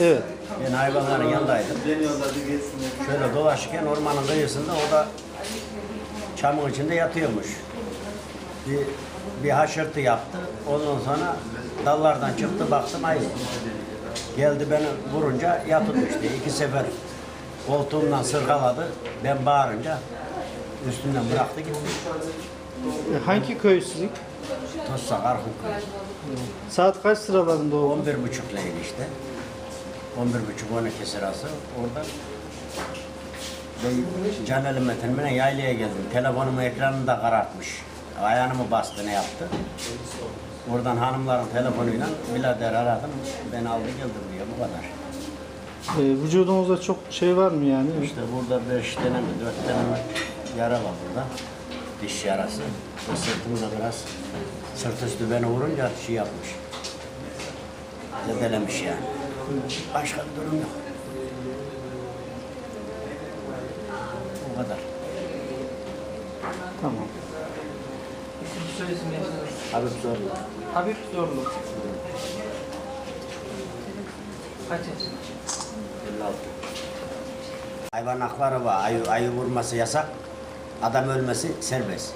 Evet. Ben hayvanların yanındaydım. Şöyle dolaşırken ormanın kıyısında o da çamın içinde yatıyormuş. Bir, bir haşırtı yaptı. Ondan sonra dallardan çıktı baktım ayı. Geldi beni vurunca yatırdı işte. İki sefer koltuğumdan sırgaladı. Ben bağırınca üstünden bıraktı gitti. E, hangi köy sizin? Tossa Karhun Saat kaç sıralarında oldu? 11 buçukleydi işte. 11 buçuk 12 sırası orada ben Caneli Metin'e yaylaya geldim. Telefonumun ekranını da karartmış. Ayağını mı bastı ne yaptı? Oradan hanımların telefonuyla birader aradım. Ben aldı geldi buraya bu kadar. E, vücudunuzda çok şey var mı yani? İşte burada 5 tane mi 4 tane mi yara var burada. Diş yarası. Ve sırtımda biraz sırt üstü beni vurunca şey yapmış. Zedelemiş yani. Başka bir durum yok. O kadar. Tamam. İsim soyisim yaşınız. Habib zor. Habib Zorlu. Kaç yaşında? 56. Hayvan hakları var. Ayı, ayı vurması yasak. Adam ölmesi serbest.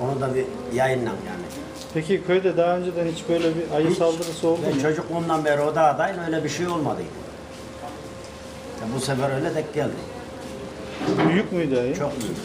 Onu da bir yayınlan yani. Peki köyde daha önceden hiç böyle bir ayı Hiç. saldırısı oldu Ben mu? çocukluğumdan beri o dağdayım öyle bir şey olmadıydı. Ya bu sefer öyle denk geldi. Büyük müydü ayı? Çok büyük.